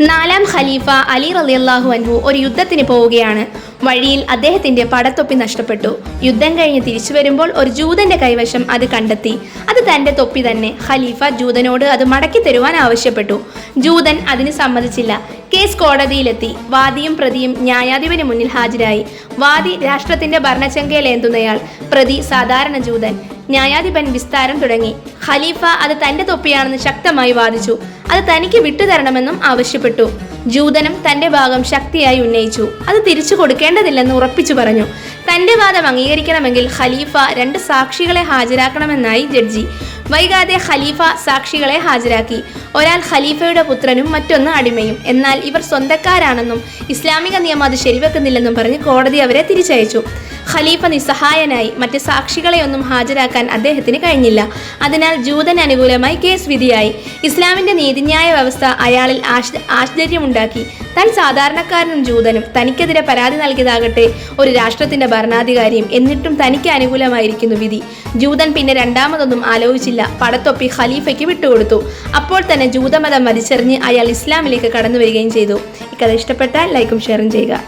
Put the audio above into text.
നാലാം ഖലീഫ അലി റളിയല്ലാഹു അൻഹു ഒരു യുദ്ധത്തിന് പോവുകയാണ്. വഴിയിൽ അദ്ദേഹത്തിന്റെ പടത്തൊപ്പി നഷ്ടപ്പെട്ടു. യുദ്ധം കഴിഞ്ഞ് തിരിച്ചു വരുമ്പോൾ ഒരു ജൂതന്റെ കൈവശം അത് കണ്ടെത്തി. അത് തന്റെ തൊപ്പി തന്നെ. ഖലീഫ ജൂതനോട് അത് മടക്കി തരുവാൻ ആവശ്യപ്പെട്ടു. ജൂതൻ അതിന് സമ്മതിച്ചില്ല. കേസ് കോടതിയിലെത്തി. വാദിയും പ്രതിയും ന്യായാധിപന് മുന്നിൽ ഹാജരായി. വാദി രാഷ്ട്രത്തിന്റെ ഭരണചങ്കയിലേന്തുന്നയാൾ പ്രതി സാധാരണ ജൂതൻ. ന്യായാധിപൻ വിസ്താരം തുടങ്ങി. ഖലീഫ അത് തന്റെ തൊപ്പിയാണെന്ന് ശക്തമായി വാദിച്ചു. അത് തനിക്ക് വിട്ടുതരണമെന്നും ആവശ്യപ്പെട്ടു. ജൂതനും തന്റെ ഭാഗം ശക്തിയായി ഉന്നയിച്ചു. അത് തിരിച്ചു കൊടുക്കേണ്ടതില്ലെന്ന് ഉറപ്പിച്ചു പറഞ്ഞു. തന്റെ വാദം അംഗീകരിക്കണമെങ്കിൽ ഖലീഫ രണ്ട് സാക്ഷികളെ ഹാജരാക്കണമെന്നായി ജഡ്ജി. വൈകാതെ ഖലീഫ സാക്ഷികളെ ഹാജരാക്കി. ഒരാൾ ഖലീഫയുടെ പുത്രനും മറ്റൊന്ന് അടിമയും. എന്നാൽ ഇവർ സ്വന്തക്കാരാണെന്നും ഇസ്ലാമിക നിയമം അത് ശരിവെക്കുന്നില്ലെന്നും പറഞ്ഞ് കോടതി അവരെ തിരിച്ചയച്ചു. ഖലീഫ നിസ്സഹായനായി മറ്റ് സാക്ഷികളെയൊന്നും ഹാജരാക്കാൻ അദ്ദേഹത്തിന് കഴിഞ്ഞില്ല. അതിനാൽ ജൂതൻ അനുകൂലമായി കേസ് വിധിയായി. ഇസ്ലാമിന്റെ നീതിന്യായ വ്യവസ്ഥ അയാളിൽ ആശ് ആശ്ചര്യമുണ്ടാക്കി. താൻ സാധാരണക്കാരനും ജൂതനും തനിക്കെതിരെ പരാതി നൽകിയതാകട്ടെ ഒരു രാഷ്ട്രത്തിന്റെ ഭരണാധികാരിയും എന്നിട്ടും തനിക്ക് അനുകൂലമായിരിക്കുന്നു വിധി. ജൂതൻ പിന്നെ രണ്ടാമതൊന്നും ആലോചിച്ചില്ല. പടത്തൊപ്പി ഖലീഫയ്ക്ക് വിട്ടുകൊടുത്തു. അപ്പോൾ തന്നെ ജൂതമതം വലിച്ചെറിഞ്ഞ് അയാൾ ഇസ്ലാമിലേക്ക് കടന്നു വരികയും ചെയ്തു. ഇക്കഥ കഥ ഇഷ്ടപ്പെട്ടാൽ ലൈക്കും ഷെയറും ചെയ്യുക.